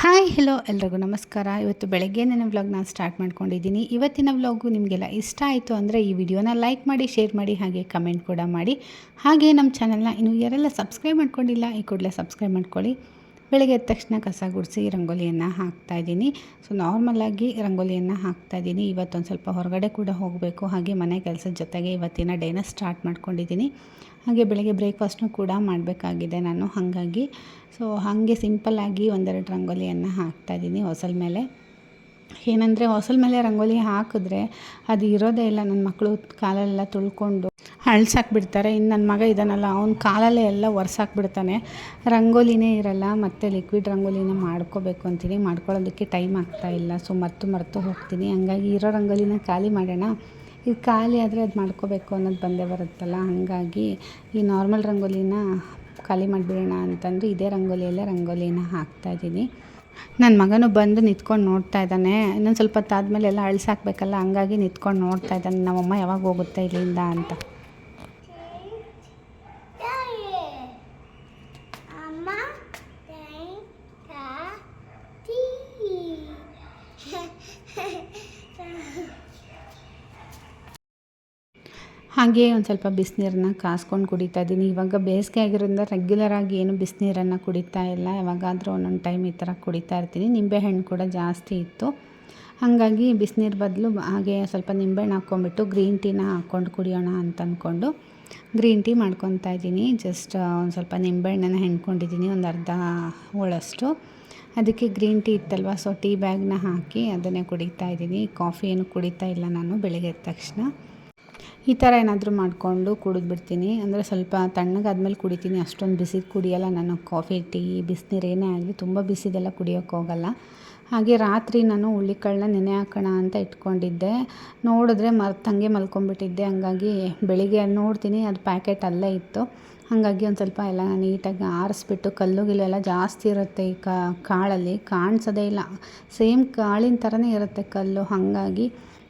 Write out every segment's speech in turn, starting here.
Hi hello ಎಲ್ರಿಗೂ ನಮಸ್ಕಾರ. ಇವತ್ತು ಬೆಳಗ್ಗೆ ನನ್ನ ವ್ಲಾಗ್ ನಾನು ಸ್ಟಾರ್ಟ್ ಮಾಡ್ಕೊಂಡಿದ್ದೀನಿ. ಇವತ್ತಿನ ವ್ಲಾಗು ನಿಮಗೆಲ್ಲ ಇಷ್ಟ ಆಯಿತು ಅಂದರೆ ಈ ವಿಡಿಯೋನ ಲೈಕ್ ಮಾಡಿ ಶೇರ್ ಮಾಡಿ, ಹಾಗೆ ಕಮೆಂಟ್ ಕೂಡ ಮಾಡಿ. ಹಾಗೆ ನಮ್ಮ ಚಾನಲ್ನ ಇನ್ನು ಯಾರೆಲ್ಲ ಸಬ್ಸ್ಕ್ರೈಬ್ ಮಾಡ್ಕೊಂಡಿಲ್ಲ, ಈ ಕೂಡಲೇ ಸಬ್ಸ್ಕ್ರೈಬ್ ಮಾಡ್ಕೊಳ್ಳಿ. ಬೆಳಗ್ಗೆ ಎದ್ದ ತಕ್ಷಣ ಕಸ ಗುಡಿಸಿ ರಂಗೋಲಿಯನ್ನು ಹಾಕ್ತಾಯಿದ್ದೀನಿ ಸೊ ನಾರ್ಮಲಾಗಿ ರಂಗೋಲಿಯನ್ನು ಹಾಕ್ತಾಯಿದ್ದೀನಿ ಇವತ್ತೊಂದು ಸ್ವಲ್ಪ ಹೊರಗಡೆ ಕೂಡ ಹೋಗಬೇಕು. ಹಾಗೆ ಮನೆ ಕೆಲಸದ ಜೊತೆಗೆ ಇವತ್ತಿನ ಡೇನ ಸ್ಟಾರ್ಟ್ ಮಾಡ್ಕೊಂಡಿದ್ದೀನಿ. ಹಾಗೆ ಬೆಳಗ್ಗೆ ಬ್ರೇಕ್ಫಾಸ್ಟ್ನು ಕೂಡ ಮಾಡಬೇಕಾಗಿದೆ ನಾನು. ಹಾಗಾಗಿ ಸೊ ಹಾಗೆ ಸಿಂಪಲ್ಲಾಗಿ ಒಂದೆರಡು ರಂಗೋಲಿಯನ್ನು ಹಾಕ್ತಾಯಿದ್ದೀನಿ ಹೊಸಲ ಮೇಲೆ. ಏನಂದರೆ ಹೊಸಲ ಮೇಲೆ ರಂಗೋಲಿ ಹಾಕಿದ್ರೆ ಅದು ಇರೋದೇ ಇಲ್ಲ. ನನ್ನ ಮಕ್ಕಳು ಕಾಲೆಲ್ಲ ತುಳ್ಕೊಂಡು ಅಳ್ಸಾಕ್ಬಿಡ್ತಾರೆ. ಇನ್ನು ನನ್ನ ಮಗ ಇದ್ದಾನಲ್ಲ ಅವ್ನ ಕಾಲಲ್ಲೇ ಎಲ್ಲ ಒರ್ಸಾಕ್ಬಿಡ್ತಾನೆ. ರಂಗೋಲಿನೇ ಇರಲ್ಲ, ಮತ್ತು ಲಿಕ್ವಿಡ್ ರಂಗೋಲಿನ ಮಾಡ್ಕೋಬೇಕು ಅಂತೀನಿ. ಮಾಡ್ಕೊಳ್ಳೋದಕ್ಕೆ ಟೈಮ್ ಆಗ್ತಾ ಇಲ್ಲ. ಸೊ ಮರ್ತು ಮರೆತು ಹೋಗ್ತೀನಿ. ಹಂಗಾಗಿ ಇರೋ ರಂಗೋಲಿನ ಖಾಲಿ ಮಾಡೋಣ. ಇದು ಖಾಲಿ ಆದರೆ ಅದು ಮಾಡ್ಕೋಬೇಕು ಅನ್ನೋದು ಬಂದೇ ಬರುತ್ತಲ್ಲ. ಹಾಗಾಗಿ ಈ ನಾರ್ಮಲ್ ರಂಗೋಲಿನ ಖಾಲಿ ಮಾಡಿಬಿಡೋಣ ಅಂತಂದು ಇದೇ ರಂಗೋಲಿಯಲ್ಲೇ ರಂಗೋಲಿನ ಹಾಕ್ತಾಯಿದ್ದೀನಿ ನನ್ನ ಮಗನು ಬಂದು ನಿಂತ್ಕೊಂಡು ನೋಡ್ತಾ ಇದ್ದಾನೆ. ಇನ್ನೊಂದು ಸ್ವಲ್ಪ ಹೊತ್ತಾದ್ಮೇಲೆ ಎಲ್ಲ ಅಳಿಸಾಕ್ಬೇಕಲ್ಲ ಹಂಗಾಗಿ ನಿಂತ್ಕೊಂಡು ನೋಡ್ತಾ ಇದ್ದಾನೆ. ನಮ್ಮಮ್ಮ ಯಾವಾಗ ಹೋಗುತ್ತೆ ಇಲ್ಲಿಂದ ಅಂತ ಅಮ್ಮ ಹಾಗೆ ಒಂದು ಸ್ವಲ್ಪ ಬಿಸಿನೀರನ್ನ ಕಾಸ್ಕೊಂಡು ಕುಡಿತಾ ಇದ್ದೀನಿ ಇವಾಗ ಬೇಸಿಗೆ ಆಗಿರೋದ್ರಿಂದ ರೆಗ್ಯುಲರಾಗಿ ಏನು ಬಿಸಿನೀರನ್ನು ಕುಡಿತಾ ಇಲ್ಲ. ಯಾವಾಗಾದರೂ ಒಂದೊಂದು ಟೈಮ್ ಈ ಥರ ಕುಡಿತಾ ಇರ್ತೀನಿ. ನಿಂಬೆಹಣ್ಣು ಕೂಡ ಜಾಸ್ತಿ ಇತ್ತು. ಹಾಗಾಗಿ ಬಿಸಿನೀರು ಬದಲು ಹಾಗೆ ಸ್ವಲ್ಪ ನಿಂಬೆಹಣ್ಣು ಹಾಕ್ಕೊಂಬಿಟ್ಟು ಗ್ರೀನ್ ಟೀನ ಹಾಕ್ಕೊಂಡು ಕುಡಿಯೋಣ ಅಂತ ಅಂದ್ಕೊಂಡು ಗ್ರೀನ್ ಟೀ ಮಾಡ್ಕೊತಾ ಇದ್ದೀನಿ ಜಸ್ಟ್ ಒಂದು ಸ್ವಲ್ಪ ನಿಂಬೆಹಣ್ಣನ್ನು ಹೆಣ್ಕೊಂಡಿದ್ದೀನಿ ಒಂದು ಅರ್ಧ ಹೋಳಷ್ಟು. ಅದಕ್ಕೆ ಗ್ರೀನ್ ಟೀ ಇತ್ತಲ್ವ? ಸೊ ಟೀ ಬ್ಯಾಗ್ನ ಹಾಕಿ ಅದನ್ನೇ ಕುಡಿತಾ ಇದ್ದೀನಿ ಕಾಫಿ ಏನು ಕುಡಿತಾ ಇಲ್ಲ ನಾನು ಬೆಳಗ್ಗೆ ತಕ್ಷಣ. ಈ ಥರ ಏನಾದರೂ ಮಾಡಿಕೊಂಡು ಕುಡಿದ್ಬಿಡ್ತೀನಿ ಅಂದರೆ ಸ್ವಲ್ಪ ತಣ್ಣಗಾದ್ಮೇಲೆ ಕುಡಿತೀನಿ. ಅಷ್ಟೊಂದು ಬಿಸಿ ಕುಡಿಯೋಲ್ಲ. ನಾನು ಕಾಫಿ, ಟೀ, ಬಿಸಿನೀರು ಏನೇ ಆಗಲಿ ತುಂಬ ಬಿಸಿದೆಲ್ಲ ಕುಡಿಯೋಕ್ಕೋಗಲ್ಲ ಹಾಗೆ ರಾತ್ರಿ ನಾನು ಹುಳ್ಳಿಕಾಳನ್ನ ನೆನೆ ಹಾಕೋಣ ಅಂತ ಇಟ್ಕೊಂಡಿದ್ದೆ. ನೋಡಿದ್ರೆ ಮರ್ತಂಗೆ ಮಲ್ಕೊಂಡ್ಬಿಟ್ಟಿದ್ದೆ. ಹಂಗಾಗಿ ಬೆಳಿಗ್ಗೆ ನೋಡ್ತೀನಿ. ಅದು ಪ್ಯಾಕೆಟ್ ಅಲ್ಲೇ ಇತ್ತು. ಹಾಗಾಗಿ ಒಂದು ಸ್ವಲ್ಪ ಎಲ್ಲ ನೀಟಾಗಿ ಆರಿಸ್ಬಿಟ್ಟು ಕಲ್ಲು ಗಿಲ್ಲೆಲ್ಲ ಜಾಸ್ತಿ ಇರುತ್ತೆ ಈ ಕಾಳಲ್ಲಿ. ಕಾಣಿಸೋದೇ ಇಲ್ಲ. ಸೇಮ್ ಕಾಳಿನ ಥರನೇ ಇರುತ್ತೆ ಕಲ್ಲು. ಹಾಗಾಗಿ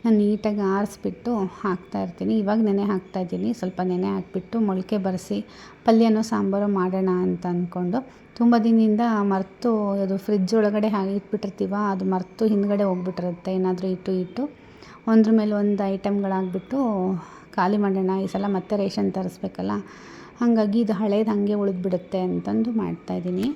ನಾನು ನೀಟಾಗಿ ಆರಿಸ್ಬಿಟ್ಟು ಹಾಕ್ತಾಯಿರ್ತೀನಿ ಇವಾಗ ನೆನೆ ಹಾಕ್ತಾಯಿದ್ದೀನಿ ಸ್ವಲ್ಪ ನೆನೆ ಹಾಕ್ಬಿಟ್ಟು ಮೊಳಕೆ ಬರೆಸಿ ಪಲ್ಯನೋ ಸಾಂಬಾರು ಮಾಡೋಣ ಅಂತ ಅಂದ್ಕೊಂಡು ತುಂಬ ದಿನದಿಂದ ಮರೆತು ಅದು ಫ್ರಿಜ್ ಒಳಗಡೆ ಹಾಗೆ ಇಟ್ಬಿಟ್ಟಿರ್ತೀವ ಅದು ಮರೆತು ಹಿಂದ್ಗಡೆ ಹೋಗ್ಬಿಟ್ಟಿರುತ್ತೆ. ಏನಾದರೂ ಇಟ್ಟು ಇಟ್ಟು ಒಂದ್ರ ಮೇಲೆ ಒಂದು ಐಟಮ್ಗಳಾಗ್ಬಿಟ್ಟು ಖಾಲಿ ಮಾಡೋಣ. ಈ ಸಲ ಮತ್ತೆ ರೇಷನ್ ತರಿಸ್ಬೇಕಲ್ಲ. ಹಾಗಾಗಿ ಇದು ಹಳೇದು ಹಾಗೆ ಉಳಿದ್ಬಿಡುತ್ತೆ ಅಂತಂದು ಮಾಡ್ತಾಯಿದ್ದೀನಿ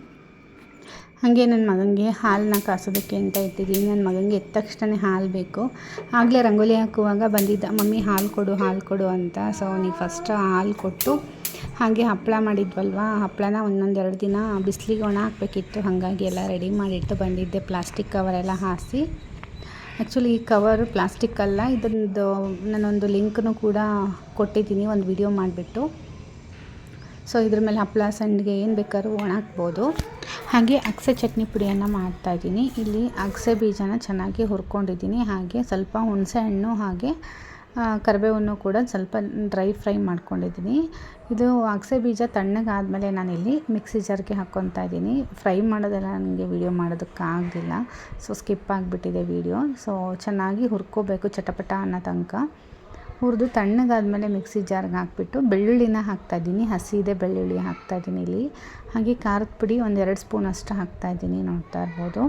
ಹಾಗೆ ನನ್ನ ಮಗನಿಗೆ ಹಾಲನ್ನ ಕಾಸೋದಕ್ಕೆ ಅಂತ ಇಟ್ಟಿದ್ದೀನಿ. ನನ್ನ ಮಗನಿಗೆ ಎದ್ದ ತಕ್ಷಣ ಹಾಲು ಬೇಕು. ಆಗಲೇ ರಂಗೋಲಿ ಹಾಕುವಾಗ ಬಂದಿದ್ದ, ಮಮ್ಮಿ, ಹಾಲು ಕೊಡು ಹಾಲು ಕೊಡು ಅಂತ. ಸೊ ಅವನಿಗೆ ಫಸ್ಟ್ ಹಾಲು ಕೊಟ್ಟು ಹಾಗೆ ಹಪ್ಪಳ ಮಾಡಿದ್ವಲ್ವ? ಹಪ್ಪಳನ ಒಂದೊಂದು ಎರಡು ದಿನ ಬಿಸಿಲಿಗೆ ಒಣ ಹಾಕಬೇಕಿತ್ತು. ಹಾಗಾಗಿ ಎಲ್ಲ ರೆಡಿ ಮಾಡಿಟ್ಟು ಬಂದಿದ್ದೆ. ಪ್ಲಾಸ್ಟಿಕ್ ಕವರೆಲ್ಲ ಹಾಸಿ. ಆ್ಯಕ್ಚುಲಿ ಈ ಕವರು ಪ್ಲಾಸ್ಟಿಕ್ ಅಲ್ಲ. ಇದೊಂದು ನಾನೊಂದು ಲಿಂಕ್ನು ಕೂಡ ಕೊಟ್ಟಿದ್ದೀನಿ. ಒಂದು ವಿಡಿಯೋ ಮಾಡಿಬಿಟ್ಟು. ಸೊ ಇದ್ರ ಮೇಲೆ ಹಪ್ಪಳ ಸಂಡಿಗೆ ಏನು ಬೇಕಾದ್ರೂ ಒಣಾಕ್ಬೋದು ಹಾಗೆ ಅಗಸೆ ಚಟ್ನಿ ಪುಡಿಯನ್ನು ಮಾಡ್ತಾಯಿದ್ದೀನಿ ಇಲ್ಲಿ ಅಗಸೆ ಬೀಜನ ಚೆನ್ನಾಗಿ ಹುರ್ಕೊಂಡಿದ್ದೀನಿ. ಹಾಗೆ ಸ್ವಲ್ಪ ಹುಣಸೆ ಹಣ್ಣು ಹಾಗೆ ಕರಿಬೇವನ್ನು ಕೂಡ ಸ್ವಲ್ಪ ಡ್ರೈ ಫ್ರೈ ಮಾಡ್ಕೊಂಡಿದ್ದೀನಿ. ಇದು ಅಗಸೆ ಬೀಜ ತಣ್ಣಗಾದಮೇಲೆ ನಾನಿಲ್ಲಿ ಮಿಕ್ಸಿ ಜಾರ್ಗೆ ಹಾಕ್ಕೊತಾ ಇದ್ದೀನಿ. ಫ್ರೈ ಮಾಡೋದೆಲ್ಲ ನನಗೆ ವೀಡಿಯೋ ಮಾಡೋದಕ್ಕಾಗಲಿಲ್ಲ ಸೊ ಸ್ಕಿಪ್ ಆಗಿಬಿಟ್ಟಿದೆ ವೀಡಿಯೋ ಸೊ ಚೆನ್ನಾಗಿ ಹುರ್ಕೋಬೇಕು ಚಟಪಟ ಅನ್ನೋ ತನಕ. ಹುರಿದು ತಣ್ಣಗಾದ್ಮೇಲೆ ಮಿಕ್ಸಿ ಜಾರ್ಗೆ ಹಾಕ್ಬಿಟ್ಟು ಬೆಳ್ಳುಳ್ಳಿನ ಹಾಕ್ತಾಯಿದ್ದೀನಿ ಹಸಿ ಇದೆ ಬೆಳ್ಳುಳ್ಳಿ ಹಾಕ್ತಾಯಿದ್ದೀನಿ ಇಲ್ಲಿ. ಹಾಗೆ ಖಾರದ ಪುಡಿ ಒಂದೆರಡು ಸ್ಪೂನ್ ಅಷ್ಟು ಹಾಕ್ತಾಯಿದ್ದೀನಿ ನೋಡ್ತಾ ಇರ್ಬೋದು.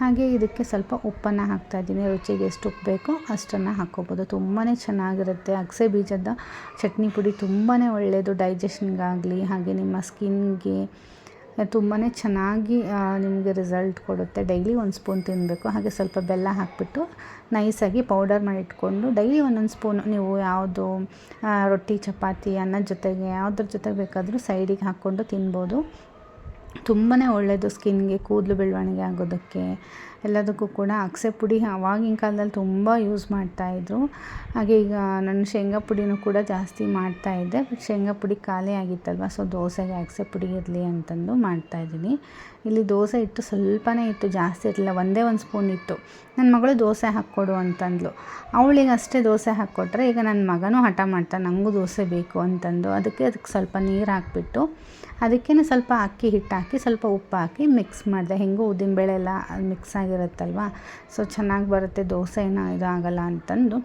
ಹಾಗೆ ಇದಕ್ಕೆ ಸ್ವಲ್ಪ ಉಪ್ಪನ್ನು ಹಾಕ್ತಾಯಿದ್ದೀನಿ ರುಚಿಗೆ ಎಷ್ಟು ಉಪ್ಪು ಬೇಕೋ ಅಷ್ಟನ್ನು ಹಾಕ್ಕೋಬೋದು. ತುಂಬಾ ಚೆನ್ನಾಗಿರುತ್ತೆ. ಅಗಸೆ ಬೀಜದ ಚಟ್ನಿ ಪುಡಿ ತುಂಬಾ ಒಳ್ಳೆಯದು ಡೈಜೆಷನ್ಗಾಗಲಿ, ಹಾಗೆ ನಿಮ್ಮ ಸ್ಕಿನ್ಗೆ ತುಂಬಾ ಚೆನ್ನಾಗಿ ನಿಮಗೆ ರಿಸಲ್ಟ್ ಕೊಡುತ್ತೆ. ಡೈಲಿ ಒಂದು ಸ್ಪೂನ್ ತಿನ್ನಬೇಕು ಹಾಗೆ ಸ್ವಲ್ಪ ಬೆಲ್ಲ ಹಾಕಿಬಿಟ್ಟು ನೈಸಾಗಿ ಪೌಡರ್ ಮಾಡಿ ಇಟ್ಕೊಂಡು ಡೈಲಿ ಒಂದೊಂದು ಸ್ಪೂನು ನೀವು ಯಾವುದು ರೊಟ್ಟಿ, ಚಪಾತಿ ಅನ್ನದ ಜೊತೆಗೆ ಯಾವುದ್ರ ಜೊತೆಗೆ ಬೇಕಾದರೂ ಸೈಡಿಗೆ ಹಾಕ್ಕೊಂಡು ತಿನ್ಬೋದು. ತುಂಬಾ ಒಳ್ಳೆಯದು ಸ್ಕಿನ್ಗೆ ಕೂದಲು ಬೆಳವಣಿಗೆ ಆಗೋದಕ್ಕೆ. ಎಲ್ಲದಕ್ಕೂ ಕೂಡ ಅಗಸೆ ಪುಡಿ ಆವಾಗಿನ ಕಾಲದಲ್ಲಿ ತುಂಬ ಯೂಸ್ ಮಾಡ್ತಾಯಿದ್ರು ಹಾಗೆ ಈಗ ನಾನು ಶೇಂಗಾ ಪುಡಿನೂ ಕೂಡ ಜಾಸ್ತಿ ಮಾಡ್ತಾಯಿದ್ದೆ ಬಟ್ ಶೇಂಗಾ ಪುಡಿ ಖಾಲಿ ಆಗಿತ್ತಲ್ವ? ಸೊ ದೋಸೆಗೆ ಅಗಸೆ ಪುಡಿ ಇರಲಿ ಅಂತಂದು ಮಾಡ್ತಾಯಿದ್ದೀನಿ ಇಲ್ಲಿ ದೋಸೆ ಇಟ್ಟು ಸ್ವಲ್ಪನೇ ಇತ್ತು ಜಾಸ್ತಿ ಇರಲಿಲ್ಲ. ಒಂದೇ ಒಂದು ಸ್ಪೂನ್ ಇತ್ತು ನನ್ನ ಮಗಳು ದೋಸೆ ಹಾಕ್ಕೊಡು ಅಂತಂದ್ಲು. ಅವಳಿಗೆ ಅಷ್ಟೇ ದೋಸೆ ಹಾಕ್ಕೊಟ್ರೆ ಈಗ ನನ್ನ ಮಗನೂ ಹಠ ಮಾಡ್ತಾನೆ ನನಗೂ ದೋಸೆ ಬೇಕು ಅಂತಂದು. ಅದಕ್ಕೆ ಅದಕ್ಕೆ ಸ್ವಲ್ಪ ನೀರು ಹಾಕ್ಬಿಟ್ಟು ಅದಕ್ಕೇ ಸ್ವಲ್ಪ ಅಕ್ಕಿ ಹಿಟ್ಟು ಹಾಕಿ ಸ್ವಲ್ಪ ಉಪ್ಪು ಹಾಕಿ ಮಿಕ್ಸ್ ಮಾಡಿದೆ. ಹೆಂಗೂ ಉದ್ದಿನಬೇಳೆ ಎಲ್ಲ ಮಿಕ್ಸ್ ಆಗಿರುತ್ತೆ ಗಟ್ಟಿಯಾಗಿರುತ್ತಲ್ವ ಸೊ ಚೆನ್ನಾಗಿ ಬರುತ್ತೆ, ದೋಸೆ ಏನೋ ಇದಾಗಲ್ಲ ಅಂತಂದು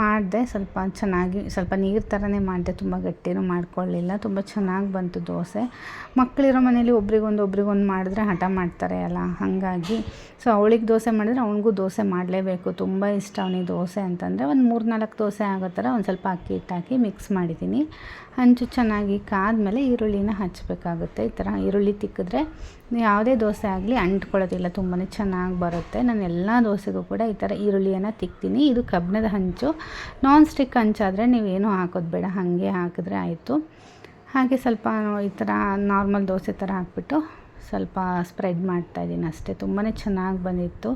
ಮಾಡಿದೆ, ಸ್ವಲ್ಪ ಚೆನ್ನಾಗಿ, ಸ್ವಲ್ಪ ನೀರು ಥರನೇ ಮಾಡಿದೆ, ತುಂಬ ಗಟ್ಟಿನೂ ಮಾಡ್ಕೊಳ್ಳಿಲ್ಲ ತುಂಬ ಚೆನ್ನಾಗಿ ಬಂತು ದೋಸೆ. ಮಕ್ಕಳಿರೋ ಮನೇಲಿ ಒಬ್ರಿಗೊಂದು ಒಬ್ರಿಗೊಂದು ಮಾಡಿದ್ರೆ ಹಠ ಮಾಡ್ತಾರೆ ಅಲ್ಲ, ಹಾಗಾಗಿ. ಸೊ ಅವಳಿಗೆ ದೋಸೆ ಮಾಡಿದ್ರೆ ಅವನಿಗೂ ದೋಸೆ ಮಾಡಲೇಬೇಕು, ತುಂಬ ಇಷ್ಟ ಅವನಿಗೆ ದೋಸೆ ಅಂತಂದರೆ. ಒಂದು ಮೂರು ನಾಲ್ಕು ದೋಸೆ ಆಗೋ ಥರ ಒಂದು ಸ್ವಲ್ಪ ಅಕ್ಕಿ ಹಿಟ್ಟು ಹಾಕಿ ಮಿಕ್ಸ್ ಮಾಡಿದ್ದೀನಿ. ಹಂಚು ಚೆನ್ನಾಗಿ ಕಾದ್ಮೇಲೆ ಈರುಳ್ಳಿನ ಹಚ್ಚಬೇಕಾಗುತ್ತೆ ಈ ಥರ, ಈರುಳ್ಳಿ ತಿಕ್ಕಿದ್ರೆ ಯಾವುದೇ ದೋಸೆ ಆಗಲಿ ಅಂಟ್ಕೊಳ್ಳೋದಿಲ್ಲ ತುಂಬಾ ಚೆನ್ನಾಗಿ ಬರುತ್ತೆ. ನಾನು ಎಲ್ಲ ದೋಸೆಗೂ ಕೂಡ ಈ ಥರ ಈರುಳ್ಳಿಯನ್ನು ತಿಕ್ತೀನಿ. ಇದು ಕಬ್ಬಿಣದ ಹಂಚು. ನಾನ್ ಸ್ಟಿಕ್ ಹಂಚಾದರೆ ನೀವೇನು ಹಾಕೋದು ಬೇಡ, ಹಾಗೆ ಹಾಕಿದ್ರೆ ಆಯಿತು. ಹಾಗೆ ಸ್ವಲ್ಪ ಈ ಥರ ನಾರ್ಮಲ್ ದೋಸೆ ಥರ ಹಾಕ್ಬಿಟ್ಟು ಸ್ವಲ್ಪ ಸ್ಪ್ರೆಡ್ ಮಾಡ್ತಾಯಿದ್ದೀನಿ ಅಷ್ಟೇ. ತುಂಬಾ ಚೆನ್ನಾಗಿ ಬಂದಿತ್ತು.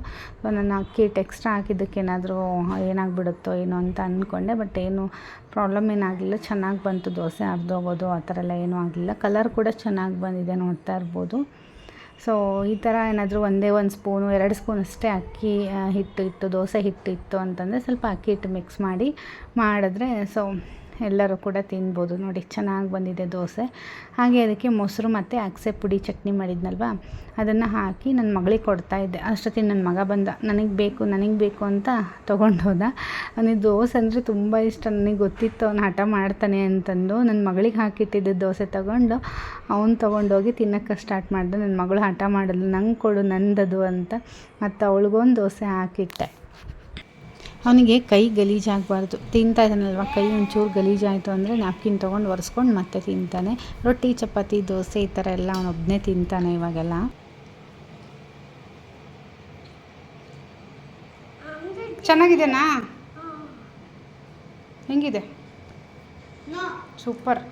ನಾನು ಅಕ್ಕಿ ಎಕ್ಸ್ಟ್ರಾ ಹಾಕಿದ್ದಕ್ಕೆ ಏನಾದರೂ ಏನಾಗ್ಬಿಡುತ್ತೋ ಏನೋ ಅಂತ ಅಂದ್ಕೊಂಡೆ ಬಟ್ ಏನು ಪ್ರಾಬ್ಲಮ್ ಏನಾಗಲಿಲ್ಲ. ಚೆನ್ನಾಗಿ ಬಂತು ದೋಸೆ, ಅರ್ಧೋಗೋದು, ಆ ಥರ ಎಲ್ಲ ಏನೂ ಆಗಲಿಲ್ಲ. ಕಲರ್ ಕೂಡ ಚೆನ್ನಾಗಿ ಬಂದಿದೆ ನೋಡ್ತಾ ಇರ್ಬೋದು. ಸೊ ಈ ಥರ ಏನಾದರೂ ಒಂದೇ ಒಂದು ಸ್ಪೂನು ಎರಡು ಸ್ಪೂನ್ ಅಷ್ಟೇ ಅಕ್ಕಿ ಹಿಟ್ಟು ಇತ್ತು, ದೋಸೆ ಹಿಟ್ಟು ಇತ್ತು ಅಂತಂದರೆ ಸ್ವಲ್ಪ ಅಕ್ಕಿ ಹಿಟ್ಟು ಮಿಕ್ಸ್ ಮಾಡಿ ಮಾಡಿದ್ರೆ ಸೊ ಎಲ್ಲರೂ ಕೂಡ ತಿನ್ಬೋದು. ನೋಡಿ, ಚೆನ್ನಾಗಿ ಬಂದಿದೆ ದೋಸೆ. ಹಾಗೆ ಅದಕ್ಕೆ ಮೊಸರು ಮತ್ತು ಅಗಸೆ ಪುಡಿ ಚಟ್ನಿ ಮಾಡಿದ್ನಲ್ವ? ಅದನ್ನು ಹಾಕಿ ನನ್ನ ಮಗಳಿಗೆ ಕೊಡ್ತಾಯಿದ್ದೆ ಅಷ್ಟೊತ್ತಿಗೆ ನನ್ನ ಮಗ ಬಂದ, ನನಗೆ ಬೇಕು ನನಗೆ ಬೇಕು ಅಂತ ತೊಗೊಂಡು ಹೋದ. ಅವನಿಗೆ ದೋಸೆ ಅಂದರೆ ತುಂಬ ಇಷ್ಟ. ನನಗೆ ಗೊತ್ತಿತ್ತು, ಅವನು ಹಠ ಮಾಡ್ತಾನೆ ಅಂತಂದು ನನ್ನ ಮಗಳಿಗೆ ಹಾಕಿಟ್ಟಿದ್ದ ದೋಸೆ ತೊಗೊಂಡು. ಅವ್ನು ತೊಗೊಂಡೋಗಿ ತಿನ್ನೋಕ್ಕೆ ಸ್ಟಾರ್ಟ್ ಮಾಡಿದೆ. ನನ್ನ ಮಗಳು ಹಠ ಮಾಡಲ್ಲ ನಂಗೆ ಕೊಡು, ನಂದದು ಅಂತ ಮತ್ತು ಅವಳಿಗೊಂದು ದೋಸೆ ಹಾಕಿಟ್ಟೆ. ಅವನಿಗೆ ಕೈ ಗಲೀಜಾಗಬಾರ್ದು ತಿಂತಾ ಇದ್ದಾನಲ್ವ? ಕೈ ಒಂಚೂರು ಗಲೀಜಾಯಿತು ಅಂದರೆ ನ್ಯಾಪ್ಕಿನ್ ತೊಗೊಂಡು ಒರೆಸ್ಕೊಂಡು ಮತ್ತೆ ತಿಂತಾನೆ. ರೊಟ್ಟಿ ಚಪಾತಿ ದೋಸೆ ಈ ಥರ ಎಲ್ಲ ಅವನೊಬ್ಬನೇ ತಿಂತಾನೆ ಇವಾಗೆಲ್ಲ. ಚೆನ್ನಾಗಿದೆನಾ? ಹೆಂಗಿದೆ? ಸೂಪರ್.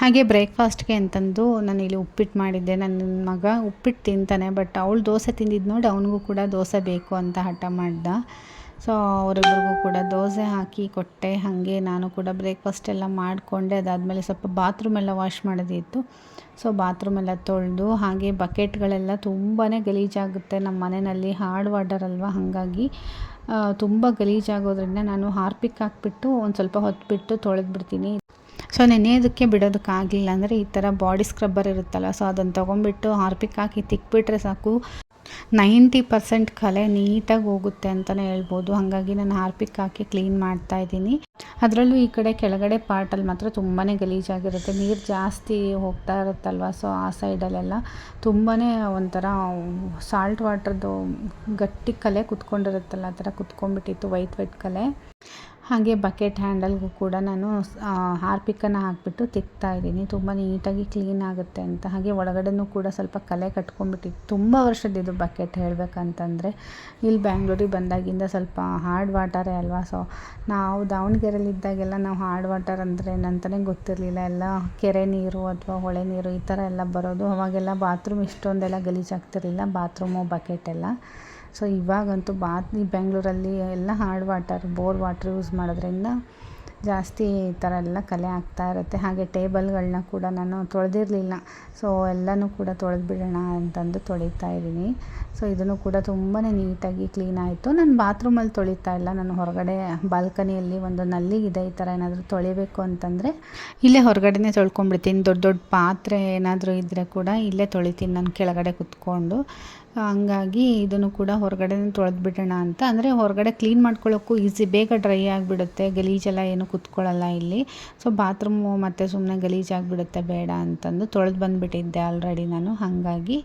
ಹಾಗೆ ಬ್ರೇಕ್ಫಾಸ್ಟ್ಗೆ ಅಂತಂದು ನಾನು ಇಲ್ಲಿ ಉಪ್ಪಿಟ್ಟು ಮಾಡಿದ್ದೆ. ನನ್ನ ಮಗ ಉಪ್ಪಿಟ್ಟು ತಿಂತಾನೆ, ಬಟ್ ಅವಳು ದೋಸೆ ತಿಂದಿದ್ದು ನೋಡಿ ಅವನಿಗೂ ಕೂಡ ದೋಸೆ ಬೇಕು ಅಂತ ಹಠ ಮಾಡ್ದ. ಸೊ ಅವರಿಬ್ಬರಿಗೂ ಕೂಡ ದೋಸೆ ಹಾಕಿ ಕೊಟ್ಟೆ. ಹಾಗೆ ನಾನು ಕೂಡ ಬ್ರೇಕ್ಫಾಸ್ಟ್ ಎಲ್ಲ ಮಾಡಿಕೊಂಡೆ. ಅದಾದಮೇಲೆ ಸ್ವಲ್ಪ ಬಾತ್ರೂಮ್ ಎಲ್ಲ ವಾಶ್ ಮಾಡೋದಿತ್ತು. ಸೊ, ಬಾತ್ರೂಮ್ ಎಲ್ಲ ತೊಳೆದು ಹಾಗೆ ಬಕೆಟ್ಗಳೆಲ್ಲ ತುಂಬಾ ಗಲೀಜಾಗುತ್ತೆ. ನಮ್ಮ ಮನೆಯಲ್ಲಿ ಹಾರ್ಡ್ ವಾಟರ್ ಅಲ್ವಾ? ಹಾಗಾಗಿ ತುಂಬ ಗಲೀಜಾಗೋದ್ರಿಂದ ನಾನು ಹಾರ್ಪಿಕ್ ಹಾಕ್ಬಿಟ್ಟು ಒಂದು ಸ್ವಲ್ಪ ಹೊತ್ತು ಬಿಟ್ಟು ತೊಳೆದ್ಬಿಡ್ತೀನಿ. ಸೊ ನೆನೆಯೋದಕ್ಕೆ ಬಿಡೋದಕ್ಕಾಗಲಿಲ್ಲ ಅಂದರೆ ಈ ಥರ ಬಾಡಿ ಸ್ಕ್ರಬ್ಬರ್ ಇರುತ್ತಲ್ಲ, ಸೊ ಅದನ್ನು ತೊಗೊಂಬಿಟ್ಟು ಹಾರ್ಪಿಕ್ ಹಾಕಿ ತಿಕ್ಬಿಟ್ರೆ ಸಾಕು. ನೈಂಟಿ ಪರ್ಸೆಂಟ್ ಕಲೆ ನೀಟಾಗಿ ಹೋಗುತ್ತೆ ಅಂತಲೇ ಹೇಳ್ಬೋದು. ಹಾಗಾಗಿ ನಾನು ಹಾರ್ಪಿಕ್ ಹಾಕಿ ಕ್ಲೀನ್ ಮಾಡ್ತಾ ಇದ್ದೀನಿ. ಅದರಲ್ಲೂ ಈ ಕಡೆ ಕೆಳಗಡೆ ಪಾರ್ಟಲ್ಲಿ ಮಾತ್ರ ತುಂಬಾ ಗಲೀಜಾಗಿರುತ್ತೆ. ನೀರು ಜಾಸ್ತಿ ಹೋಗ್ತಾ ಇರುತ್ತಲ್ವ, ಸೊ ಆ ಸೈಡಲ್ಲೆಲ್ಲ ತುಂಬಾ ಒಂಥರ ಸಾಲ್ಟ್ ವಾಟ್ರದ್ದು ಗಟ್ಟಿ ಕಲೆ ಕುತ್ಕೊಂಡಿರುತ್ತಲ್ಲ, ಆ ಥರ ಕುತ್ಕೊಂಡ್ಬಿಟ್ಟಿತ್ತು, ವೈಟ್ ವೈಟ್ ಕಲೆ. ಹಾಗೆ ಬಕೆಟ್ ಹ್ಯಾಂಡಲ್ಗೂ ಕೂಡ ನಾನು ಹಾರ್ಪಿಕನ್ನು ಹಾಕಿಬಿಟ್ಟು ತಿಕ್ತಾ ಇದ್ದೀನಿ. ತುಂಬ ನೀಟಾಗಿ ಕ್ಲೀನ್ ಆಗುತ್ತೆ ಅಂತ. ಹಾಗೆ ಒಳಗಡೆನೂ ಕೂಡ ಸ್ವಲ್ಪ ಕಲೆ ಕಟ್ಕೊಂಡ್ಬಿಟ್ಟಿತ್ತು ತುಂಬ ವರ್ಷದಿದ್ದು ಬಕೆಟ್ ಹೇಳಬೇಕಂತಂದರೆ, ಇಲ್ಲಿ ಬ್ಯಾಂಗ್ಳೂರಿಗೆ ಬಂದಾಗಿಂದ ಸ್ವಲ್ಪ ಹಾರ್ಡ್ ವಾಟರೇ ಅಲ್ವಾ? ಸೊ, ನಾವು ದಾವಣಗೆರೆಯಲ್ಲಿದ್ದಾಗೆಲ್ಲ ನಾವು ಹಾರ್ಡ್ ವಾಟರ್ ಅಂದರೆ ಏನಂತಲೇ ಗೊತ್ತಿರಲಿಲ್ಲ. ಎಲ್ಲ ಕೆರೆ ನೀರು ಅಥವಾ ಹೊಳೆ ನೀರು ಈ ಥರ ಎಲ್ಲ ಬರೋದು. ಅವಾಗೆಲ್ಲ ಬಾತ್ರೂಮ್ ಇಷ್ಟೊಂದೆಲ್ಲ ಗಲೀಜಾಗ್ತಿರಲಿಲ್ಲ. ಬಾತ್ರೂಮು, ಬಕೆಟ್ ಎಲ್ಲ. ಸೊ ಇವಾಗಂತೂ ಬಾತ್ ಬೆಂಗಳೂರಲ್ಲಿ ಎಲ್ಲ hard water, bore water use ಮಾಡೋದ್ರಿಂದ ಜಾಸ್ತಿ ಈ ಥರ ಎಲ್ಲ ಕಲೆ ಆಗ್ತಾ ಇರುತ್ತೆ. ಹಾಗೆ ಟೇಬಲ್ಗಳನ್ನ ಕೂಡ ನಾನು ತೊಳೆದಿರಲಿಲ್ಲ. ಸೊ ಎಲ್ಲನೂ ಕೂಡ ತೊಳೆದು ಬಿಡೋಣ ಅಂತಂದು ತೊಳಿತಾ ಇದ್ದೀನಿ. ಸೊ ಇದನ್ನು ಕೂಡ ತುಂಬಾ ನೀಟಾಗಿ ಕ್ಲೀನ್ ಆಯಿತು. ನಾನು ಬಾತ್ರೂಮಲ್ಲಿ ತೊಳಿತಾ ಇಲ್ಲ. ನಾನು ಹೊರಗಡೆ ಬಾಲ್ಕನಿಯಲ್ಲಿ ಒಂದು ನಲ್ಲಿ ಇದೆ, ಈ ಥರ ಏನಾದರೂ ತೊಳಿಬೇಕು ಅಂತಂದರೆ ಇಲ್ಲೇ ಹೊರಗಡೆನೇ ತೊಳ್ಕೊಂಡ್ಬಿಡ್ತೀನಿ. ದೊಡ್ಡ ದೊಡ್ಡ ಪಾತ್ರೆ ಏನಾದರೂ ಇದ್ದರೆ ಕೂಡ ಇಲ್ಲೇ ತೊಳಿತೀನಿ. ನಾನು ಕೆಳಗಡೆ ಕುತ್ಕೊಂಡು. ಹಂಗಾಗಿ ಇದನ್ನು ಕೂಡ ಹೊರಗಡೆಯೇ ತೊಳೆದು ಬಿಡೋಣ ಅಂತ. ಅಂದರೆ ಹೊರಗಡೆ ಕ್ಲೀನ್ ಮಾಡ್ಕೊಳ್ಳೋಕ್ಕೂ ಈಸಿ ಬೇಗ ಡ್ರೈ ಆಗಿಬಿಡುತ್ತೆ. ಗಲೀಜೆಲ್ಲ ಏನು ಕುತ್ಕೊಳ್ಳಲ್ಲ ಇಲ್ಲಿ. ಸೊ ಬಾತ್ರೂಮು ಮತ್ತು ಸುಮ್ಮನೆ ಗಲೀಜಾಗಿಬಿಡುತ್ತೆ ಬೇಡ ಅಂತಂದು ತೊಳೆದು ಬಂದುಬಿಟ್ಟಿದ್ದೆ ಆಲ್ರೆಡಿ ನಾನು. ಹಾಗಾಗಿ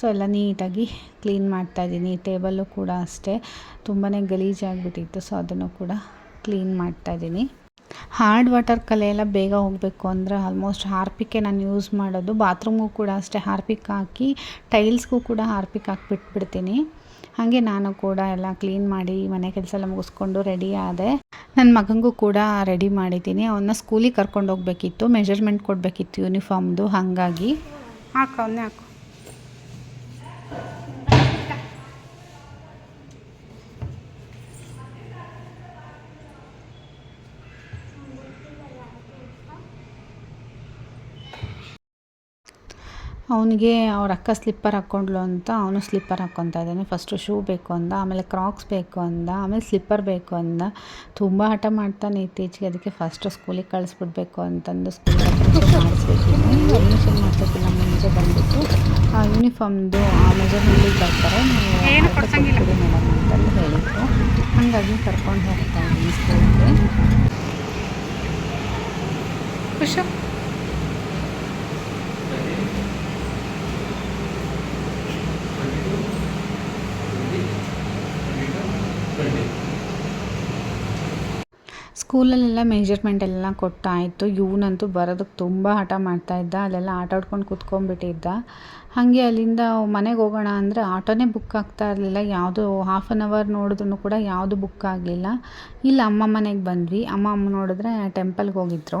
ಸೊ ಎಲ್ಲ ನೀಟಾಗಿ ಕ್ಲೀನ್ ಮಾಡ್ತಾಯಿದ್ದೀನಿ ಟೇಬಲ್ಲು ಕೂಡ ಅಷ್ಟೇ. ತುಂಬಾ ಗಲೀಜಾಗಿಬಿಟ್ಟಿತ್ತು ಸೊ ಅದನ್ನು ಕೂಡ ಕ್ಲೀನ್ ಮಾಡ್ತಾಯಿದ್ದೀನಿ ಹಾರ್ಡ್ ವಾಟರ್ ಕಲೆ ಎಲ್ಲ ಬೇಗ ಹೋಗಬೇಕು ಅಂದರೆ ಆಲ್ಮೋಸ್ಟ್ ಹಾರ್ಪಿಕ್ಕೆ ನಾನು ಯೂಸ್ ಮಾಡೋದು. ಬಾತ್ರೂಮ್ಗೂ ಕೂಡ ಅಷ್ಟೇ ಹಾರ್ಪಿಕ್ ಹಾಕಿ ಟೈಲ್ಸ್ಗೂ ಕೂಡ ಹಾರ್ಪಿಕ್ ಹಾಕಿ ಬಿಟ್ಬಿಡ್ತೀನಿ. ಹಾಗೆ ನಾನು ಕೂಡ ಎಲ್ಲ ಕ್ಲೀನ್ ಮಾಡಿ ಮನೆ ಕೆಲಸ ಎಲ್ಲ ಮುಗಿಸ್ಕೊಂಡು ರೆಡಿ ಆದೆ. ನನ್ನ ಮಗನಿಗೂ ಕೂಡ ರೆಡಿ ಮಾಡಿದ್ದೀನಿ. ಅವನ್ನ ಸ್ಕೂಲಿಗೆ ಕರ್ಕೊಂಡು ಹೋಗ್ಬೇಕಿತ್ತು ಮೆಜರ್ಮೆಂಟ್ ಕೊಡಬೇಕಿತ್ತು ಯೂನಿಫಾರ್ಮ್ದು ಹಾಗಾಗಿ. ಹಾಕೋನೇ ಹಾಕೋ. ಅವನಿಗೆ ಅವ್ರ ಅಕ್ಕ ಸ್ಲಿಪ್ಪರ್ ಹಾಕ್ಕೊಂಡ್ಲು ಅಂತ ಅವನು ಸ್ಲಿಪ್ಪರ್ ಹಾಕ್ಕೊತಾ ಇದ್ದಾನೆ. ಫಸ್ಟು ಶೂ ಬೇಕು ಅಂದ ಆಮೇಲೆ ಕ್ರಾಕ್ಸ್ ಬೇಕು ಅಂದ ಆಮೇಲೆ ಸ್ಲಿಪ್ಪರ್ ಬೇಕು ಅಂದ. ತುಂಬ ಹಠ ಮಾಡ್ತಾನೆ ಇತ್ತೀಚೆಗೆ. ಅದಕ್ಕೆ ಫಸ್ಟು ಸ್ಕೂಲಿಗೆ ಕಳಿಸ್ಬಿಡ್ಬೇಕು ಅಂತಂದು ಸ್ಕೂಲಿಗೆ ಅಡ್ಮಿಷನ್ ಮಾಡ್ಸೋಕ್ಕಿಲ್ಲ ಮುಂಚೆ ಬಂದುಬಿಟ್ಟು ಯೂನಿಫಾರ್ಮ್ದು ಆ ಮೆಜರ್ಮೆಂಟಿಗೆ ಬರ್ತಾರೆ. ನೀವು ಮೇಡಮ್ ಅಂತಂದು ಹೇಳಿದ್ರು. ಹಾಗಾಗಿ ಕರ್ಕೊಂಡು ಹೋಗ್ತಾ ಇದ್ದೀನಿ ಸ್ಕೂಲ್ಗೆ ಖುಷು. ಸ್ಕೂಲಲ್ಲೆಲ್ಲ ಮೆಜರ್ಮೆಂಟ್ ಎಲ್ಲ ಕೊಟ್ಟಾಯಿತು. ಇವನಂತೂ ಬರೋದಕ್ಕೆ ತುಂಬ ಹಠ ಮಾಡ್ತಾ ಇದ್ದ. ಅಲ್ಲೆಲ್ಲ ಆಟ ಆಡ್ಕೊಂಡು ಕುತ್ಕೊಂಡ್ಬಿಟ್ಟಿದ್ದ. ಹಾಗೆ ಅಲ್ಲಿಂದ ಮನೆಗೆ ಹೋಗೋಣ ಅಂದರೆ ಆಟೋನೇ ಬುಕ್ ಆಗ್ತಾ ಇರಲಿಲ್ಲ. ಯಾವುದು ಹಾಫ್ ಆನ್ ಅವರ್ ನೋಡಿದ್ರು ಕೂಡ ಯಾವುದು ಬುಕ್ ಆಗಲಿಲ್ಲ. ಇಲ್ಲ, ಅಮ್ಮ ಮನೆಗೆ ಬಂದ್ವಿ. ಅಮ್ಮ ಅಮ್ಮ ನೋಡಿದ್ರೆ ಟೆಂಪಲ್ಗೆ ಹೋಗಿದ್ರು.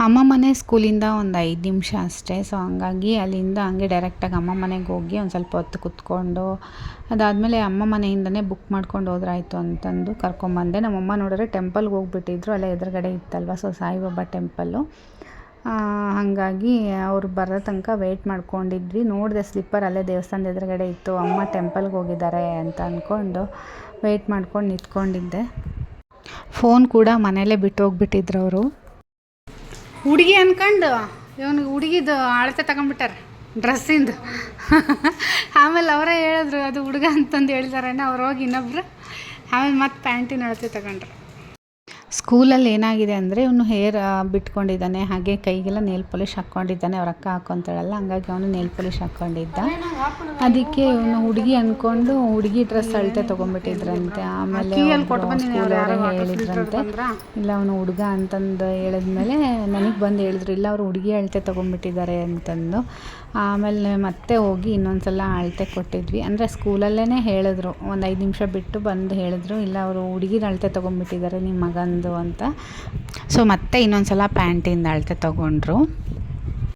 ಅಮ್ಮ ಮನೆ ಸ್ಕೂಲಿಂದ ಒಂದು ಐದು ನಿಮಿಷ ಅಷ್ಟೇ. ಸೊ ಹಂಗಾಗಿ ಅಲ್ಲಿಂದ ಹಂಗೆ ಡೈರೆಕ್ಟಾಗಿ ಅಮ್ಮ ಮನೆಗೆ ಹೋಗಿ ಒಂದು ಸ್ವಲ್ಪ ಹೊತ್ತು ಕುತ್ಕೊಂಡು, ಅದಾದಮೇಲೆ ಅಮ್ಮ ಮನೆಯಿಂದನೇ ಬುಕ್ ಮಾಡ್ಕೊಂಡು ಹೋದ್ರಾಯ್ತು ಅಂತಂದು ಕರ್ಕೊಂಬಂದೆ. ನಮ್ಮಮ್ಮ ನೋಡಿದ್ರೆ ಟೆಂಪಲ್ಗೆ ಹೋಗ್ಬಿಟ್ಟಿದ್ರು, ಅಲ್ಲೇ ಎದುರುಗಡೆ ಇತ್ತಲ್ವ ಸೊ ಸಾಯಿಬಾಬಾ ಟೆಂಪಲ್ಲು ಹಾಗಾಗಿ ಅವ್ರು ಬರೋ ತನಕ ವೆಯ್ಟ್ ಮಾಡ್ಕೊಂಡಿದ್ವಿ. ನೋಡಿದೆ ಸ್ಲಿಪ್ಪರ್ ಅಲ್ಲೇ ದೇವಸ್ಥಾನದ ಎದುರುಗಡೆ ಇತ್ತು. ಅಮ್ಮ ಟೆಂಪಲ್ಗೆ ಹೋಗಿದ್ದಾರೆ ಅಂತ ಅಂದ್ಕೊಂಡು ವೆಯ್ಟ್ ಮಾಡ್ಕೊಂಡು ನಿಂತ್ಕೊಂಡಿದ್ದೆ. ಫೋನ್ ಕೂಡ ಮನೇಲೇ ಬಿಟ್ಟು ಹೋಗ್ಬಿಟ್ಟಿದ್ರು ಅವರು. ಹುಡುಗಿ ಅನ್ಕೊಂಡು, ಇವನಿಗೆ ಹುಡುಗಿದು ಅಳತೆ ತಗೊಂಬಿಟ್ಟಾರೆ ಡ್ರೆಸ್ಸಿಂದು. ಆಮೇಲೆ ಅವರೇ ಹೇಳಿದ್ರು, ಅದು ಹುಡುಗ ಅಂತಂದು ಹೇಳಿದಾರಣ್ಣ ಅವ್ರು ಹೋಗಿ ಇನ್ನೊಬ್ರು. ಆಮೇಲೆ ಮತ್ತೆ ಪ್ಯಾಂಟಿನ ಅಳತೆ ತಗೊಂಡ್ರು. ಸ್ಕೂಲಲ್ಲಿ ಏನಾಗಿದೆ ಅಂದರೆ ಇವನು ಹೇರ್ ಬಿಟ್ಕೊಂಡಿದ್ದಾನೆ. ಹಾಗೆ ಕೈಗೆಲ್ಲ ನೇಲ್ ಪಾಲಿಶ್ ಹಾಕ್ಕೊಂಡಿದ್ದಾನೆ. ಅವ್ರ ಅಕ್ಕ ಹಾಕ್ಕೊಂತಾಳಲ್ಲ ಹಂಗಾಗಿ ಅವನು ನೇಲ್ ಪಾಲಿಶ್ ಹಾಕ್ಕೊಂಡಿದ್ದ. ಅದಕ್ಕೆ ಇವನು ಹುಡುಗಿ ಅಂದ್ಕೊಂಡು ಹುಡುಗಿ ಡ್ರೆಸ್ ಅಳತೆ ತೊಗೊಂಡ್ಬಿಟ್ಟಿದ್ರಂತೆ. ಆಮೇಲೆ ಸ್ಕೂಲವರೇ ಹೇಳಿದ್ರಂತೆ. ಇಲ್ಲ ಅವನು ಹುಡುಗ ಅಂತಂದು ಹೇಳಿದ್ಮೇಲೆ ನನಗೆ ಬಂದು ಹೇಳಿದ್ರು ಇಲ್ಲ ಅವರು ಹುಡುಗಿ ಅಳತೆ ತೊಗೊಂಡ್ಬಿಟ್ಟಿದ್ದಾರೆ ಅಂತಂದು. ಆಮೇಲೆ ಮತ್ತೆ ಹೋಗಿ ಇನ್ನೊಂದು ಸಲ ಅಳತೆ ಕೊಟ್ಟಿದ್ವಿ. ಅಂದರೆ ಸ್ಕೂಲಲ್ಲೇ ಹೇಳಿದ್ರು ಒಂದು ಐದು ನಿಮಿಷ ಬಿಟ್ಟು ಬಂದು ಹೇಳಿದ್ರು ಇಲ್ಲ ಅವರು ಹುಡುಗಿನ ಅಳತೆ ತೊಗೊಂಬಿಟ್ಟಿದ್ದಾರೆ ನಿಮ್ಮ ಅಂತ. ಸೊ ಮತ್ತೆ ಇನ್ನೊಂದು ಸಲ ಪ್ಯಾಂಟಿಂದ ಅಳತೆ ತೊಗೊಂಡ್ರು.